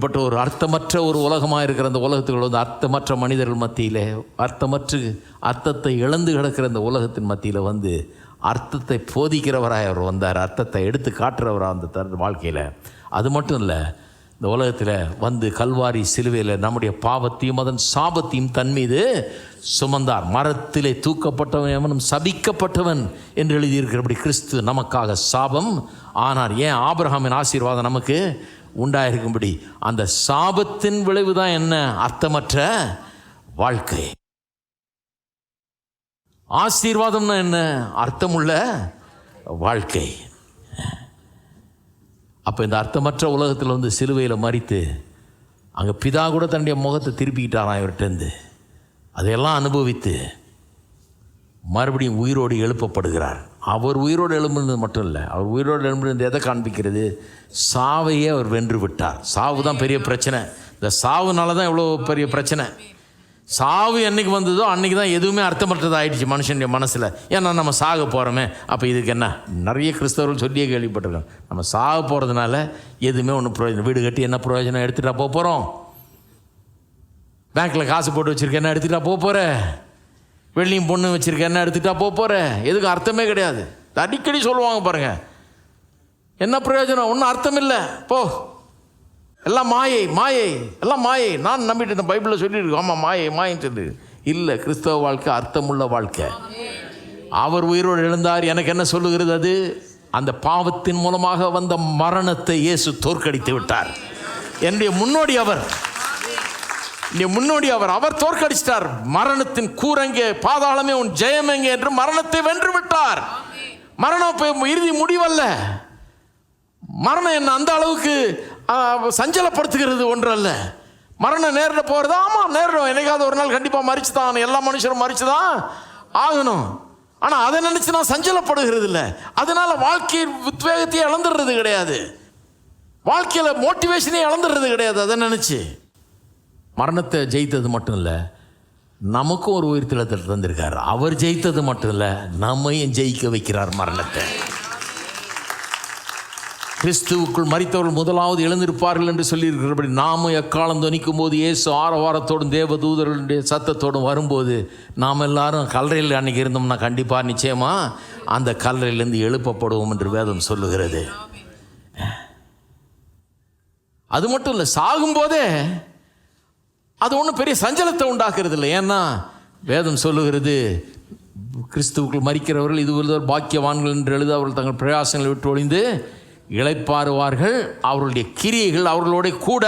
But ஒரு அர்த்தமற்ற ஒரு உலகமாக இருக்கிற அந்த உலகத்துக்குள்ள வந்து அர்த்தமற்ற மனிதர்கள் மத்தியில் அர்த்தமற்ற அர்த்தத்தை இழந்து கிடக்கிற இந்த உலகத்தின் மத்தியில் வந்து அர்த்தத்தை போதிக்கிறவராக அவர் வந்தார். அர்த்தத்தை எடுத்து காட்டுறவராக அந்த தர வாழ்க்கையில். அது மட்டும் இல்லை இந்த உலகத்தில் வந்து கல்வாரி சிலுவையில் நம்முடைய பாவத்தையும் அதன் சாபத்தையும் தன் மீது சுமந்தார். மரத்திலே தூக்கப்பட்டவன் எவனும் சபிக்கப்பட்டவன் என்று எழுதியிருக்கிறபடி கிறிஸ்து நமக்காக சாபம். ஆனார் ஏன் ஆபிரகாமின் ஆசீர்வாதம் நமக்கு உண்டாயிருக்கும்படி? அந்த சாபத்தின் விளைவு தான் என்ன? அர்த்தமற்ற வாழ்க்கை. ஆசீர்வாதம்னா என்ன? அர்த்தமுள்ள வாழ்க்கை. அப்போ இந்த அர்த்தமற்ற உலகத்தில் வந்து சிலுவையில் மறித்து அங்கே பிதா கூட தன்னுடைய முகத்தை திருப்பிக்கிட்டாராம் இவர்கிட்டருந்து அதையெல்லாம் அனுபவித்து மறுபடியும் உயிரோடு எழுப்பப்படுகிறார். அவர் உயிரோடு எழும்புனது மட்டும் இல்லை அவர் உயிரோடு எழும்புனது எதை காண்பிக்கிறது? சாவையே அவர் வென்று விட்டார். சாவு தான் பெரிய பிரச்சனை. இந்த சாவுனால தான் இவ்வளோ பெரிய பிரச்சனை. சாவு என்னைக்கு வந்ததோ அன்றைக்கி தான் எதுவுமே அர்த்தமற்றதாக ஆயிடுச்சு மனுஷனுடைய மனசில். ஏன்னா நம்ம சாக போகிறோமே அப்போ இதுக்கு என்ன? நிறைய கிறிஸ்தவர்கள் சொல்லியே கேள்விப்பட்டிருக்கோம் நம்ம சாக போகிறதுனால எதுவுமே ஒன்றும் பிரயோஜனம் வீடு கட்டி என்ன பிரயோஜனம்? எடுத்துகிட்டா போக போகிறோம் பேங்க்கில் காசு போட்டு வச்சுருக்க என்ன எடுத்துகிட்டா போக போகிற வெள்ளியும் பொண்ணு வச்சுருக்க என்ன எடுத்துகிட்டா போக போகிற எதுக்கு அர்த்தமே கிடையாது. அடிக்கடி சொல்லுவாங்க பாருங்கள் என்ன பிரயோஜனம்? ஒன்றும் அர்த்தம் இல்லை. போ. எல்லாம் மாயை மாயை எல்லாம் மாயை. நான் நம்பிட்டு இந்த பைபிளில் சொல்லியிருக்கோம் ஆமாம் மாயை மாயின்னு சொல்லி இல்லை கிறிஸ்தவ வாழ்க்கை அர்த்தமுள்ள வாழ்க்கை. அவர் உயிரோடு எழுந்தார். எனக்கு என்ன சொல்லுகிறது அது? அந்த பாவத்தின் மூலமாக வந்த மரணத்தை இயேசு தோற்கடித்து விட்டார். என்னுடைய முன்னோடி அவர். என்னுடைய முன்னோடி அவர். அவர் தோற்கடிச்சிட்டார். மரணத்தின் கூரங்கே பாதாளமே உன் ஜெயமெங்கே என்று மரணத்தை வென்று விட்டார். மரணம் இப்போ இறுதி முடிவல்ல. மரணம் என்ன? அந்த அளவுக்கு சஞ்சலப்படுத்துகிறது ஒன்று அல்ல மரணம் நேரில் போகிறது ஆமாம் நேரிடும். என்னைக்காவது ஒரு நாள் கண்டிப்பாக மறிச்சு தான் எல்லா மனுஷரும் மறிச்சு தான் ஆகணும். ஆனால் அதை நினச்சி நான் சஞ்சலப்படுகிறது இல்லை. அதனால் வாழ்க்கையின் உத்வேகத்தையே இழந்துடுறது கிடையாது. வாழ்க்கையில் மோட்டிவேஷனே இழந்துடுறது கிடையாது அதை நினச்சி. மரணத்தை ஜெயித்தது மட்டும் இல்லை நமக்கும் ஒரு உயிர்த்தெழுதல் தந்திருக்கார். அவர் ஜெயித்தது மட்டும் இல்லை நம்மையும் ஜெயிக்க வைக்கிறார் மரணத்தை. கிறிஸ்துவுக்குள் மறித்தவர்கள் முதலாவது எழுந்திருப்பார்கள் என்று சொல்லியிருக்கிறபடி நாமும் எக்காலம் துணிக்கும் போது இயேசு ஆரவாரத்தோடும் தேவ தூதர்களுடைய சத்தத்தோடும் வரும்போது நாம் எல்லாரும் கல்லறையில் அன்னைக்கு இருந்தோம்னா கண்டிப்பாக நிச்சயமாக அந்த கல்லறையிலேருந்து எழுப்பப்படுவோம் என்று வேதம் சொல்லுகிறது. அது மட்டும் இல்லை சாகும்போதே அது ஒன்றும் பெரிய சஞ்சலத்தை உண்டாக்குறது இல்லை ஏன்னா வேதம் சொல்லுகிறது கிறிஸ்துவுக்குள் மறிக்கிறவர்கள் இது பாக்கியவான்கள் என்று எழுத அவர்கள் தங்கள் பிரயாசங்களை விட்டு ஒழிந்து இளைப்பாறுவார்கள் அவர்களுடைய கிரியைகள் அவர்களோட கூட